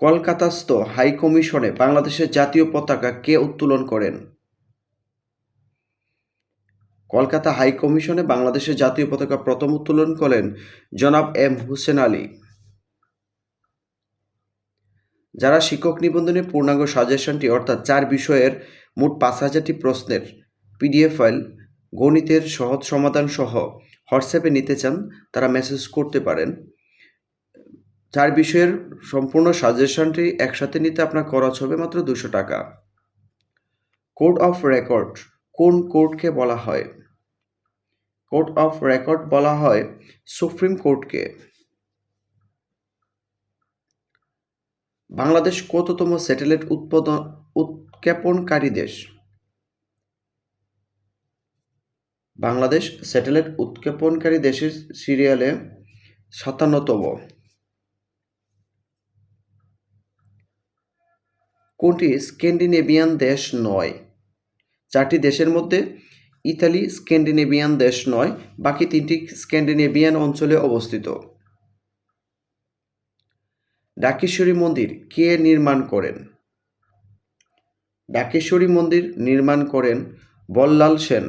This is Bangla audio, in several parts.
কলকাতাস্থ হাই কমিশনে বাংলাদেশের জাতীয় পতাকা কে উত্তোলন করেন? কলকাতা হাই কমিশনে বাংলাদেশের জাতীয় পতাকা প্রথম উত্তোলন করেন জনাব এম হুসেন আলী। যারা শিক্ষক নিবন্ধনের পূর্ণাঙ্গ সাজেশনটি, অর্থাৎ চার বিষয়ের মোট পাঁচ হাজারটি প্রশ্নের পিডিএফ ফাইল, গণিতের সহজ সমাধান সহ হোয়াটসঅ্যাপে নিতে চান, তারা মেসেজ করতে পারেন। চার বিষয়ের সম্পূর্ণ সাজেশনটি একসাথে নিতে আপনার খরচ হবে মাত্র দুশো টাকা। কোড অফ রেকর্ড, কোন কোর্টকে বলা হয়? কোর্ট অফ রেকর্ড বলা হয় সুপ্রিম কোর্টকে। বাংলাদেশ কততম স্যাটেলাইট উৎপাদন উৎক্ষেপণকারী দেশ? বাংলাদেশ স্যাটেলাইট উৎক্ষেপণকারী দেশের সিরিয়ালে সাতান্নতম। কোনটি স্ক্যান্ডিনেভিয়ান দেশ নয়? চারটি দেশের মধ্যে ইতালি স্ক্যান্ডিনেভিয়ান দেশ নয়, বাকি তিনটি স্ক্যান্ডিনেভিয়ান অঞ্চলে অবস্থিত। ডাকেশ্বরী মন্দির কে নির্মাণ করেন? ডাকেশ্বরী মন্দির নির্মাণ করেন বল্লাল সেন।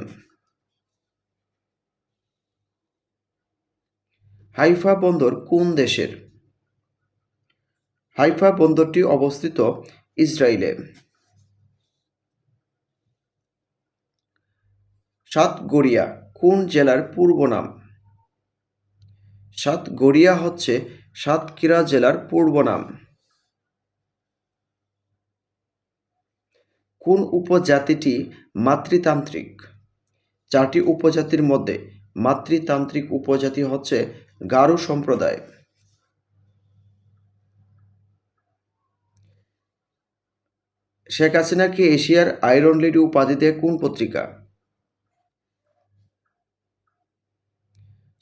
হাইফা বন্দর কোন দেশের? হাইফা বন্দরটি অবস্থিত ইসরায়েলে সাতগড়িয়া কোন জেলার পূর্ব নাম? সাতগড়িয়া হচ্ছে সাতক্ষীরা জেলার পূর্ব নাম। কোন উপজাতিটি মাতৃতান্ত্রিক? চারটি উপজাতির মধ্যে মাতৃতান্ত্রিক উপজাতি হচ্ছে গারো সম্প্রদায়। শেখ হাসিনাকে এশিয়ার আয়রন লেডি উপাধি দেয় কোন পত্রিকা?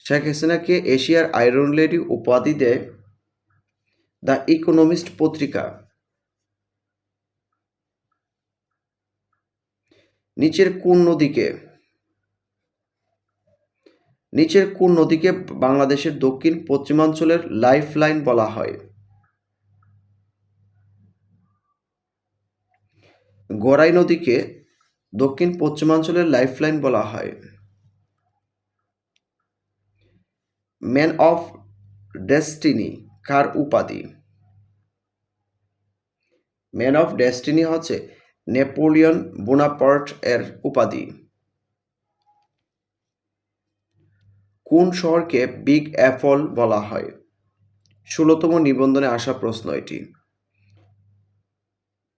শেখ হাসিনাকে এশিয়ার আয়রন লেডি উপাধি দেয় দ্য ইকোনমিস্ট পত্রিকা? নিচের কোন নদীকে? নিচের কোন নদীকে বাংলাদেশের দক্ষিণ পশ্চিমাঞ্চলের লাইফ লাইন বলা হয়? গড়াই নদীকে দক্ষিণ পশ্চিমাঞ্চলের লাইফ লাইন বলা হয়। ম্যান অফ ডেস্টিনি, কার উপাধি? ম্যান অফ ডেস্টিনি হচ্ছে নেপোলিয়ন বোনাপার্ট এর উপাধি। কোন শহরকে বিগ অ্যাপল বলা হয়? ষোলোতম নিবন্ধনে আসা প্রশ্ন এটি।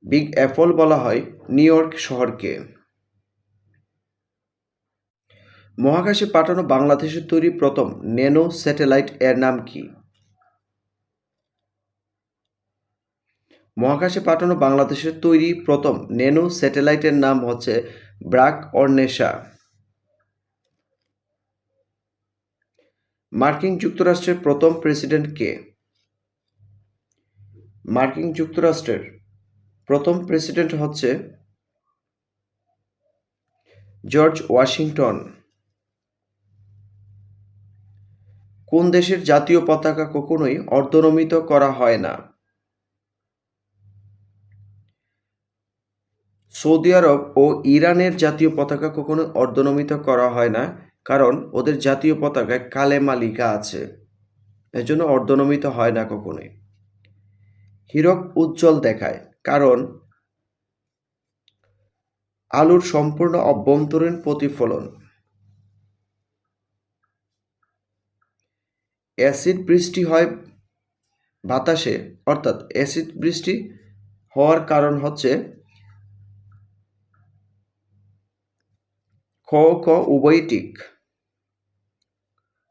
বিগ অ্যাপল বলা হয় নিউ ইয়র্ক শহরকে। মহাকাশে পাঠানো বাংলাদেশের তৈরি প্রথম ন্যানো স্যাটেলাইট এর নাম কি? মহাকাশে পাঠানো বাংলাদেশের তৈরি প্রথম ন্যানো স্যাটেলাইটের নাম হচ্ছে ব্রাক অর্নেশা মার্কিন যুক্তরাষ্ট্রের প্রথম প্রেসিডেন্ট কে? মার্কিন যুক্তরাষ্ট্রের প্রথম প্রেসিডেন্ট হচ্ছে জর্জ ওয়াশিংটন। কোন দেশের জাতীয় পতাকা কখনোই অর্ধনমিত করা হয় না? সৌদি আরব ও ইরানের জাতীয় পতাকা কখনো অর্ধনমিত করা হয় না, কারণ ওদের জাতীয় পতাকায় কালেমা লিখা আছে। এজন্য অর্ধনমিত হয় না কখনোই। হীরক উজ্জ্বল দেখায়। কারণ আলুর সম্পূর্ণ অভ্যন্তরীণ প্রতিফলন। অ্যাসিড বৃষ্টি হয় বাতাসে, অর্থাৎ অ্যাসিড বৃষ্টি হওয়ার কারণ হচ্ছে খ ক উভয়ই ঠিক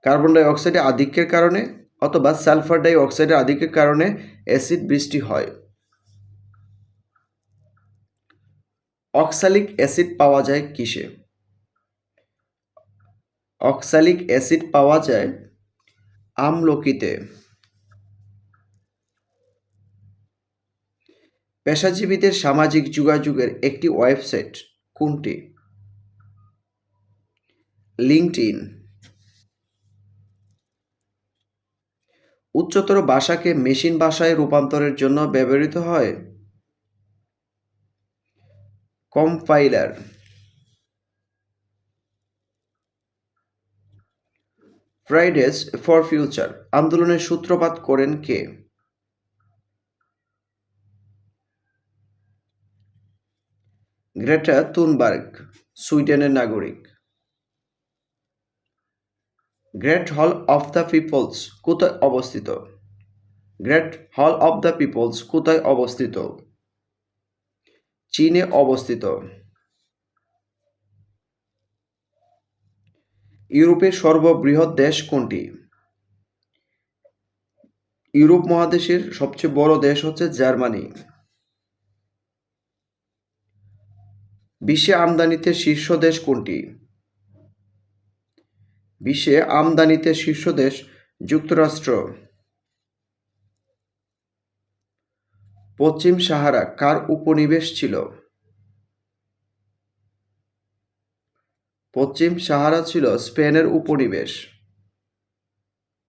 কার্বন ডাই অক্সাইডের আধিক্যের কারণে অথবা সালফার ডাই অক্সাইডের আধিক্যের কারণে অ্যাসিড বৃষ্টি হয়। অক্সালিক অ্যাসিড পাওয়া যায় কিসে? অক্সালিক অ্যাসিড পাওয়া যায় আমলকিতে। পেশাজীবীদের সামাজিক যোগাযোগের একটি ওয়েবসাইট কোনটি? লিঙ্কড ইন উচ্চতর ভাষাকে মেশিন ভাষায় রূপান্তরের জন্য ব্যবহৃত হয়? কম্পাইলার ফ্রাইডেজ ফর ফিউচার আন্দোলনের সূত্রপাত করেন কে? গ্রেটা তুনবার্গ, সুইডেনের নাগরিক। Great hall of the people's, কোথায় অবস্থিত? Great hall of the people's, কোথায় অবস্থিত? চীনে অবস্থিত। ইউরোপের সর্ববৃহৎ দেশ কোনটি? ইউরোপ মহাদেশের সবচেয়ে বড় দেশ হচ্ছে জার্মানি। বিশ্বে আমদানিতে শীর্ষ দেশ কোনটি? বিশ্বে আমদানিতে শীর্ষ দেশ যুক্তরাষ্ট্র। পশ্চিম সাহারা কার উপনিবেশ ছিল? পশ্চিম সাহারা ছিল স্পেনের উপনিবেশ।